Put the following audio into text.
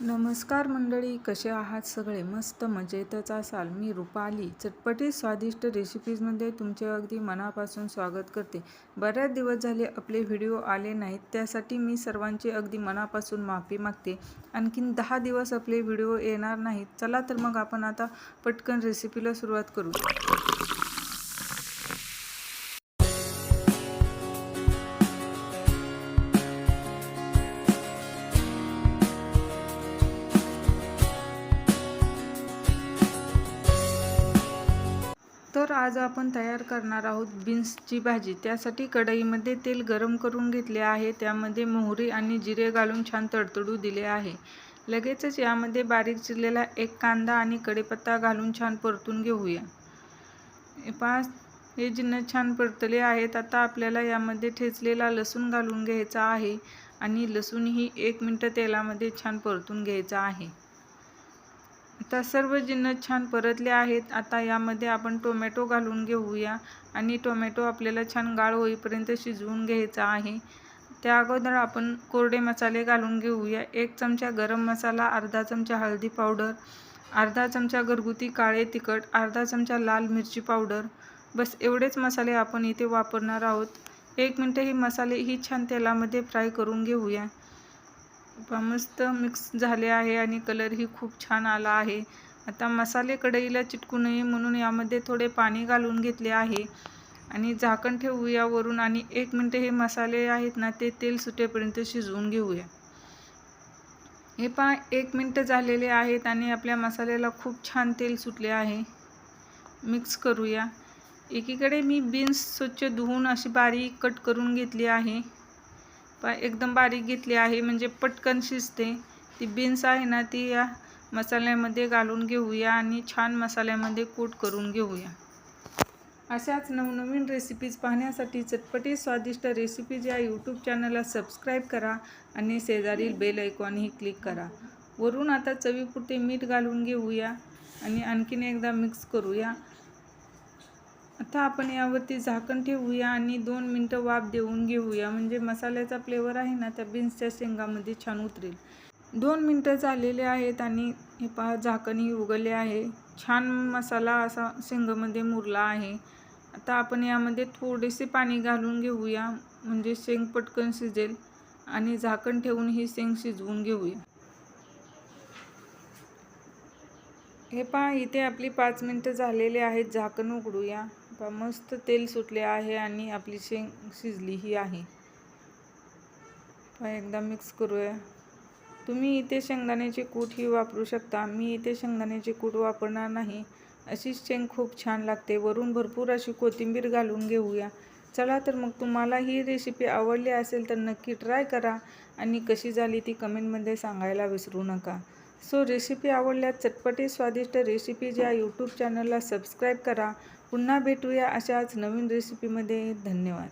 नमस्कार मंडळी कसे आहात सगळे? मस्त मजेतच असाल. मी रुपाली. चटपटीत स्वादिष्ट रेसिपीजमध्ये तुमचे अगदी मनापासून स्वागत करते. बऱ्याच दिवस झाले आपले व्हिडिओ आले नाहीत त्यासाठी मी सर्वांची अगदी मनापासून माफी मागते. आणखीन दहा दिवस आपले व्हिडिओ येणार नाहीत. चला तर मग आपण आता पटकन रेसिपीला सुरुवात करू. तर आज आपण तयार करणार आहोत बीन्सची भाजी. त्यासाठी कढईमध्ये तेल गरम करून घेतले आहे. त्यामध्ये मोहरी आणि जिरे घालून छान तडतडू दिले आहे. लगेचच यामध्ये बारीक चिरलेला एक कांदा आणि कढीपत्ता घालून छान परतून घेऊया. पाच हे जिन्नस छान परतले आहेत. आता आपल्याला यामध्ये ठेचलेला लसूण घालून घ्यायचा आहे आणि लसूणही एक मिनटं तेलामध्ये छान परतून घ्यायचा आहे. आता सर्व जिन्नस छान परतले आहेत. आता यामध्ये आपण टोमॅटो घालून घेऊया आणि टोमॅटो आपल्याला छान गाळ होईपर्यंत शिजवून घ्यायचा आहे. त्या अगोदर आपण कोरडे मसाले घालून घेऊया. एक चमचा गरम मसाला अर्धा चमचा हळदी पावडर अर्धा चमचा घरगुती काळे तिखट अर्धा चमचा लाल मिरची पावडर. बस एवढेच मसाले आपण इथे वापरणार आहोत. एक मिनटं हे मसाले ही छान तेलामध्ये फ्राय करून घेऊया. मस्त मिक्स झाले आहे आणि कलरही खूप छान आला आहे. आता मसाले कढईला चिटकू नये म्हणून यामध्ये थोडे पाणी घालून घेतले आहे. आणि झाकण ठेवूया वरून आणि एक मिनटं हे मसाले आहेत ना ते तेल सुटेपर्यंत शिजवून घेऊया. हे पहा एक मिनटं झालेले आहेत आणि आपल्या मसाल्याला खूप छान तेल सुटले आहे. मिक्स करूया. एकीकडे मी बीन्स स्वच्छ धुवून अशी बारीक कट करून घेतली आहे. पा एकदम बारीक घेतली आहे म्हणजे पटकन शिजते. ती बीन्स आहे ना ती या मसाल्यामध्ये घालून घेऊया आणि छान मसाल्यामध्ये कोट करून घेऊया. अशाच नवनवीन रेसिपीज पाहण्यासाठी चटपटी स्वादिष्ट रेसिपीज या यूट्यूब चॅनलला सबस्क्राईब करा आणि शेजारील बेल ऐकॉनही क्लिक करा. वरून आता चवीपुरते मीठ घालून घेऊया आणि आणखीन एकदा मिक्स करूया. आता आपण यावरती झाकण ठेवूया आणि दोन मिनटं वाफ देऊन घेऊया. म्हणजे मसाल्याचा फ्लेवर आहे ना त्या बीन्सच्या शेंगामध्ये छान उतरेल. दोन मिनटं झालेले आहेत आणि हे पहा झाकणही उघडले आहे. छान मसाला असा शेंगामध्ये मुरला आहे. आता आपण यामध्ये थोडेसे पाणी घालून घेऊया. म्हणजे शेंग पटकन शिजेल आणि झाकण ठेवून ही शेंग शिजवून घेऊया. हे पहा इथे आपली पाच मिनटं झालेले आहेत. झाकण उघडूया. पहा मस्त तेल सुटले आहे आणि आपली शेंग शिजलीही आहे. पहा एकदा मिक्स करूया. तुम्ही इथे शेंगदाण्याचे कूटही वापरू शकता. मी इथे शेंगदाण्याचे कूट वापरणार नाही. अशीच शेंग खूप छान लागते. वरून भरपूर अशी कोथिंबीर घालून घेऊया. चला तर मग तुम्हाला ही रेसिपी आवडली असेल तर नक्की ट्राय करा आणि कशी झाली ती कमेंटमध्ये सांगायला विसरू नका. सो रेसिपी आवडल्यास चटपटी स्वादिष्ट रेसिपी ज्या यूट्यूब चॅनलला सबस्क्राईब करा पुन्हा भेटूया अशाच नवीन रेसिपीमध्ये धन्यवाद.